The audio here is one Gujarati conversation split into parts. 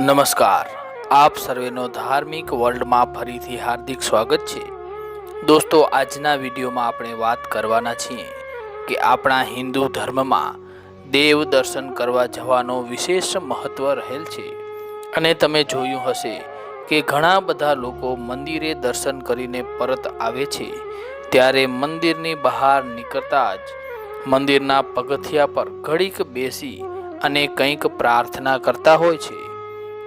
નમસ્કાર. આપ સર્વેનો ધાર્મિક વર્લ્ડમાં ફરીથી હાર્દિક સ્વાગત છે. દોસ્તો, આજના વિડીયોમાં આપણે વાત કરવાના છીએ કે આપણા હિન્દુ ધર્મમાં દેવ દર્શન કરવા જવાનો વિશેષ મહત્વ રહેલ છે. અને તમે જોયું હશે કે ઘણા બધા લોકો મંદિરે દર્શન કરીને પરત આવે છે. ત્યારે મંદિરની બહાર નીકળતા જ મંદિરના પગથિયા પર ઘડીક બેસી અને કંઈક પ્રાર્થના કરતા હોય છે.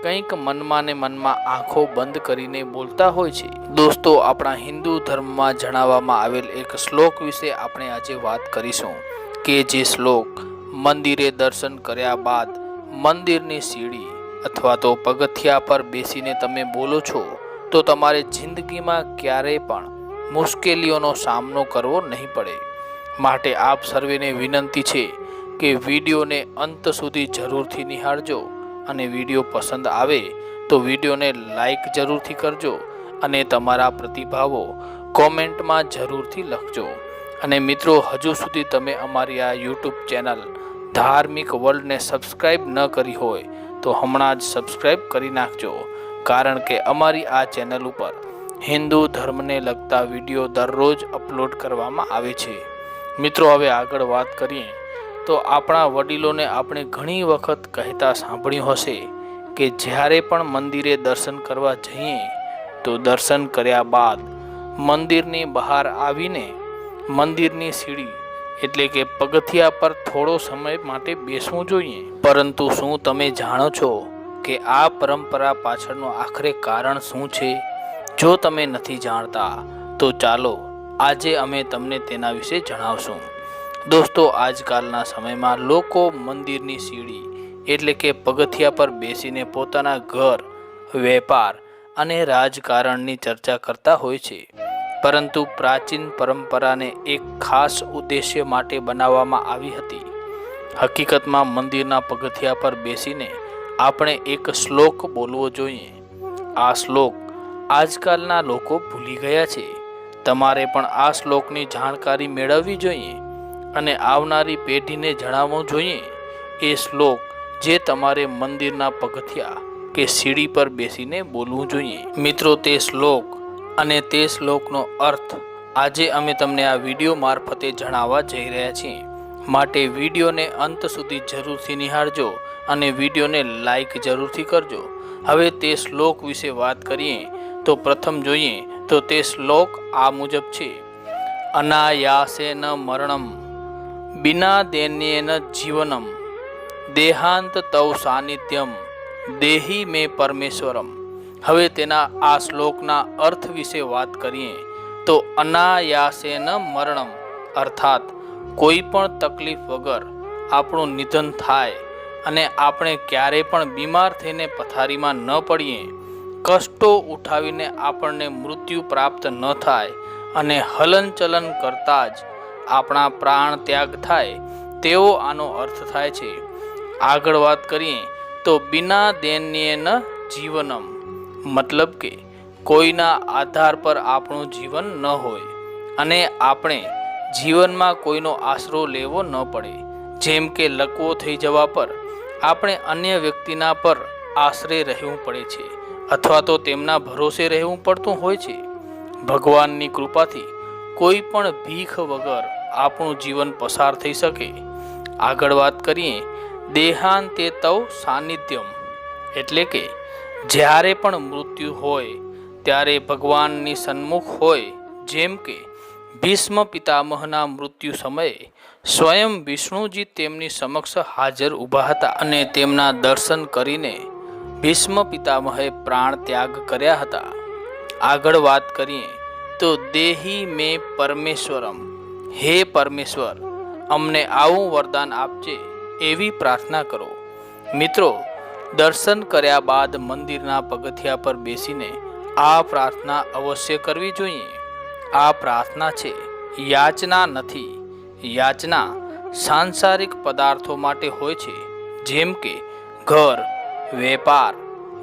કંઈક મનમાં ને મનમાં આંખો બંધ કરીને બોલતા હોય છે. દોસ્તો, આપણા હિન્દુ ધર્મમાં જણાવવામાં આવેલ એક શ્લોક વિશે આપણે આજે વાત કરીશું કે જે શ્લોક, મંદિરે દર્શન કર્યા બાદ મંદિરની સીડી અથવા તો પગથિયા પર બેસીને તમે બોલો છો, તો તમારે જિંદગીમાં ક્યારેય પણ મુશ્કેલીઓનો સામનો કરવો નહીં પડે. માટે આપ સર્વેને વિનંતી છે કે વિડીયોને અંત સુધી જરૂરથી નિહાળજો. અને વીડિયો પસંદ આવે તો વિડીયોને લાઈક જરૂરથી કરજો અને તમારા પ્રતિભાવો કોમેન્ટમાં જરૂરથી લખજો. અને મિત્રો, હજુ સુધી તમે અમારી આ યુટ્યુબ ચેનલ ધાર્મિક વર્લ્ડને સબસ્ક્રાઈબ ન કરી હોય તો હમણાં જ સબસ્ક્રાઈબ કરી નાખજો. કારણ કે અમારી આ ચેનલ ઉપર હિન્દુ ધર્મને લગતા વીડિયો દરરોજ અપલોડ કરવામાં આવે છે. મિત્રો, હવે આગળ વાત કરીએ તો આપણા વડીલોને આપણે ઘણી વખત કહેતા સાંભળ્યું હશે કે જ્યારે પણ મંદિરે દર્શન કરવા જઈએ, તો દર્શન કર્યા બાદ મંદિરની બહાર આવીને મંદિરની સીડી એટલે કે પગથિયા પર થોડો સમય માટે બેસવું જોઈએ. પરંતુ શું તમે જાણો છો કે આ પરંપરા પાછળનું આખરે કારણ શું છે? જો તમે નથી જાણતા, તો ચાલો આજે અમે તમને તેના વિશે જણાવશું. દોસ્તો, આજકાલના સમયમાં લોકો મંદિરની સીડી, એટલે કે પગથિયા પર બેસીને પોતાના ઘર, વેપાર અને રાજકારણની ચર્ચા કરતા હોય છે. પરંતુ પ્રાચીન પરંપરાને એક ખાસ ઉદ્દેશ્ય માટે બનાવવામાં આવી હતી. હકીકતમાં મંદિરના પગથિયા પર બેસીને આપણે એક શ્લોક બોલવો જોઈએ. આ શ્લોક આજકાલના લોકો ભૂલી ગયા છે. તમારે પણ આ શ્લોકની જાણકારી મેળવવી જોઈએ. અને આવનારી પેઢીને જણાવવું જોઈએ, એ શ્લોક જે તમારે મંદિરના પગથિયા કે સીડી પર બેસીને બોલવું જોઈએ. મિત્રો, તે શ્લોક અને તે શ્લોકનો અર્થ આજે અમે તમને આ વીડિયો મારફતે જણાવવા જઈ રહ્યા છીએ. માટે વિડીયોને અંત સુધી જરૂરથી નિહાળજો અને વિડીયોને લાઈક જરૂરથી કરજો. હવે તે શ્લોક વિશે વાત કરીએ, તો પ્રથમ જોઈએ, તો તે શ્લોક આ મુજબ છે. અનાયાસેન મરણમ બિના દૈન્યન જીવનમ દેહાંત તવ સાનિધ્યમ દેહી મે પરમેશ્વરમ હવે તેના આ શ્લોકના અર્થ વિશે વાત કરીએ તો અનાયાસેન મરણમ અર્થાત કોઈ પણ તકલીફ વગર આપણું નિધન થાય અને આપણે ક્યારે પણ બીમાર થઈને પથારીમાં ન પડીએ કષ્ટો ઉઠાવીને આપણને મૃત્યુ પ્રાપ્ત ન થાય અને હલનચલન કરતાં જ આપણા પ્રાણ ત્યાગ થાય, તેવો આનો અર્થ થાય છે. આગળ વાત કરીએ તો બિના દૈન્યેન જીવનમ. મતલબ કે કોઈના આધાર પર આપણું જીવન ન હોય અને આપણે જીવનમાં કોઈનો આશરો લેવો ન પડે. જેમ કે લકવો થઈ જવા પર આપણે અન્ય વ્યક્તિના પર આશરે રહેવું પડે છે અથવા તો તેમના ભરોસે રહેવું પડતું હોય છે. ભગવાનની કૃપાથી કોઈ પણ ભીખ વગર આપણું જીવન પસાર થઈ શકે. આગળ વાત કરીએ, દેહાંતે તવ સાનિધ્યમ. એટલે કે, જ્યારે પણ મૃત્યુ હોય, ત્યારે ભગવાનની સન્મુખ હોય, જેમ કે, ભીષ્મ પિતામહના મૃત્યુ સમયે, સ્વયં વિષ્ણુજી તેમની સમક્ષ હાજર ઊભા હતા અને તેમના દર્શન કરીને ભીષ્મ પિતામહે પ્રાણ ત્યાગ કર્યા હતા. આગળ વાત કરીએ, તો દેહી મેં પરમેશ્વરમ. હે પરમેશ્વર, અમને આવું વરદાન આપજે એવી પ્રાર્થના કરો. મિત્રો, દર્શન કર્યા બાદ મંદિરના પગથિયા પર બેસીને આ પ્રાર્થના અવશ્ય કરવી જોઈએ. આ પ્રાર્થના છે, યાચના નથી. યાચના સાંસારિક પદાર્થો માટે હોય છે, જેમ કે ઘર, વેપાર,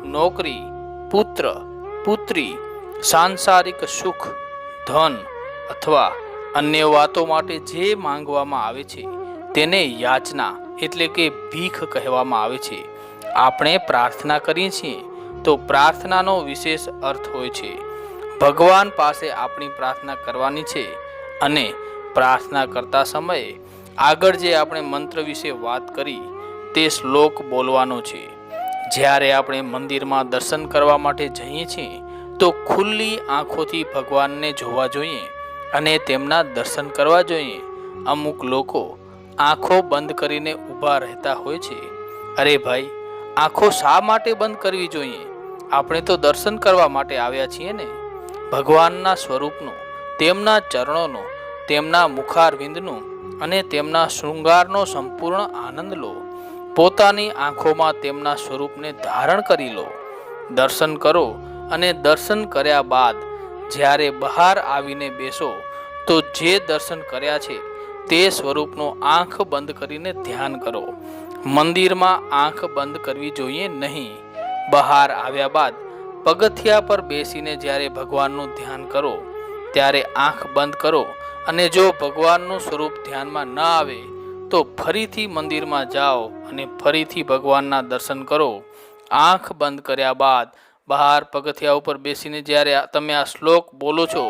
નોકરી, પુત્ર, પુત્રી, સાંસારિક સુખ, ધન અથવા અન્ય વાતો માટે જે માંગવામાં આવે છે, તેને યાચના એટલે કે ભીખ કહેવામાં આવે છે. આપણે પ્રાર્થના કરીએ છીએ તો પ્રાર્થનાનો વિશેષ અર્થ હોય છે. ભગવાન પાસે આપણી પ્રાર્થના કરવાની છે અને પ્રાર્થના કરતા સમયે આગળ જે આપણે મંત્ર વિશે વાત કરી, તે શ્લોક બોલવાનો છે. જ્યારે આપણે મંદિરમાં દર્શન કરવા માટે જઈએ છીએ, તો ખુલ્લી આંખોથી ભગવાનને જોવા જોઈએ. અને તેમના દર્શન કરવા જોઈએ. અમુક લોકો આંખો બંધ કરીને ઊભા રહેતા હોય છે. અરે ભાઈ, આંખો શા માટે બંધ કરવી જોઈએ? આપણે તો દર્શન કરવા માટે આવ્યા છીએ ને. ભગવાનના સ્વરૂપનું, તેમના ચરણોનો, તેમના મુખારવિંદનું અને તેમના શૃંગારનો સંપૂર્ણ આનંદ લો. પોતાની આંખોમાં તેમના સ્વરૂપને ધારણ કરી લો. દર્શન કરો અને દર્શન કર્યા બાદ જ્યારે બહાર આવીને બેસો, તો જે દર્શન કર્યા છે, તે સ્વરૂપનો આંખ બંધ કરીને ધ્યાન કરો. મંદિરમાં આંખ બંધ કરવી જોઈએ નહીં. બહાર આવ્યા બાદ પગથિયા પર બેસીને જ્યારે ભગવાનનું ધ્યાન કરો, ત્યારે આંખ બંધ કરો અને જો ભગવાનનું સ્વરૂપ ધ્યાનમાં ન આવે, તો ફરીથી મંદિરમાં જાઓ અને ફરીથી ભગવાનના દર્શન કરો. આંખ બંધ કર્યા બાદ બહાર પગથિયા ઉપર બેસીને જ્યારે તમે આ શ્લોક બોલો છો,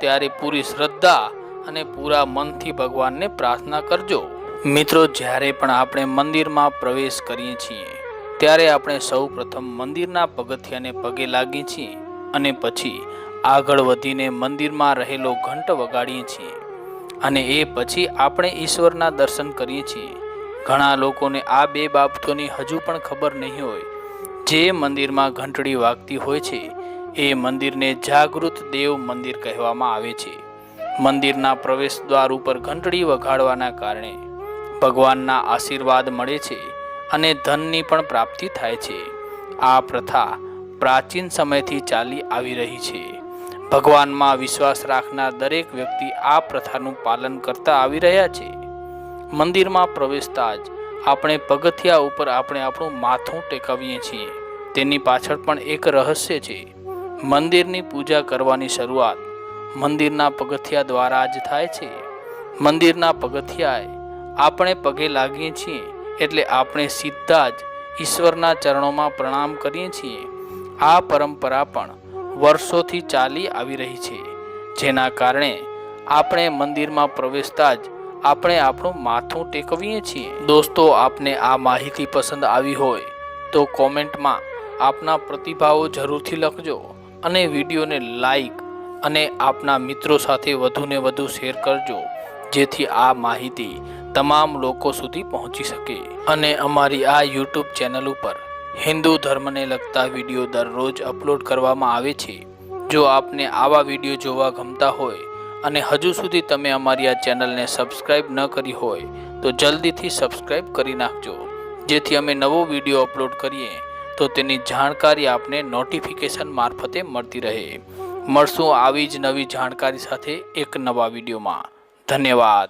ત્યારે પૂરી શ્રદ્ધા અને પૂરા મનથી ભગવાનને પ્રાર્થના કરજો. મિત્રો, જ્યારે પણ આપણે મંદિરમાં પ્રવેશ કરીએ છીએ, ત્યારે આપણે સૌ પ્રથમ મંદિરના પગથિયાને પગે લાગીએ છીએ અને પછી આગળ વધીને મંદિરમાં રહેલો ઘંટ વગાડીએ છીએ. અને એ પછી આપણે ઈશ્વરના દર્શન કરીએ છીએ. ઘણા લોકોને આ બે બાબતોની હજુ પણ ખબર નહીં હોય જે મંદિરમાં ઘંટડી વાગતી હોય છે, એ મંદિરને જાગૃત દેવ મંદિર કહેવામાં આવે છે. મંદિરના પ્રવેશ દ્વાર ઉપર ઘંટડી વગાડવાના કારણે ભગવાનના આશીર્વાદ મળે છે અને ધનની પણ પ્રાપ્તિ થાય છે. આ પ્રથા પ્રાચીન સમયથી ચાલી આવી રહી છે. ભગવાનમાં વિશ્વાસ રાખનાર દરેક વ્યક્તિ આ પ્રથાનું પાલન કરતા આવી રહ્યા છે. મંદિરમાં પ્રવેશતા જ આપણે પગથિયા ઉપર આપણે આપણું માથું ટેકવીએ છીએ. તેની પાછળ પણ એક રહસ્ય છે. મંદિરની પૂજા કરવાની શરૂઆત મંદિરના પગથિયા દ્વારા જ થાય છે. મંદિરના પગથિયાએ આપણે પગે લાગીએ છીએ એટલે આપણે સીધા જ ઈશ્વરના ચરણોમાં પ્રણામ કરીએ છીએ. આ પરંપરા પણ વર્ષોથી ચાલી આવી રહી છે. જેના કારણે આપણે મંદિરમાં પ્રવેશતા જ આપણે આપણું માથું ટેકવીએ છીએ. દોસ્તો, આપને આ માહિતી પસંદ આવી હોય તો કોમેન્ટમાં આપના પ્રતિભાવો જરૂરથી લખજો અને વિડીયોને લાઈક અને આપના મિત્રો સાથે વધુને વધુ શેર કરજો, જેથી આ માહિતી તમામ લોકો સુધી પહોંચી શકે. અને અમારી આ યુટ્યુબ ચેનલ ઉપર હિન્દુ ધર્મને લગતા વીડિયો દરરોજ અપલોડ કરવામાં આવે છે. જો આપને આવા વીડિયો જોવા ગમતા હોય અને હજુ સુધી તમે અમારી આ ચેનલને સબસ્ક્રાઈબ ન કરી હોય, તો જલ્દીથી સબસ્ક્રાઈબ કરી નાખજો. જેથી અમે નવો વીડિયો અપલોડ કરીએ તો તેની જાણકારી આપને નોટિફિકેશન મારફતે મળતી રહે. મળશું આવી જ નવી જાણકારી સાથે એક નવા વિડીયોમાં. ધન્યવાદ.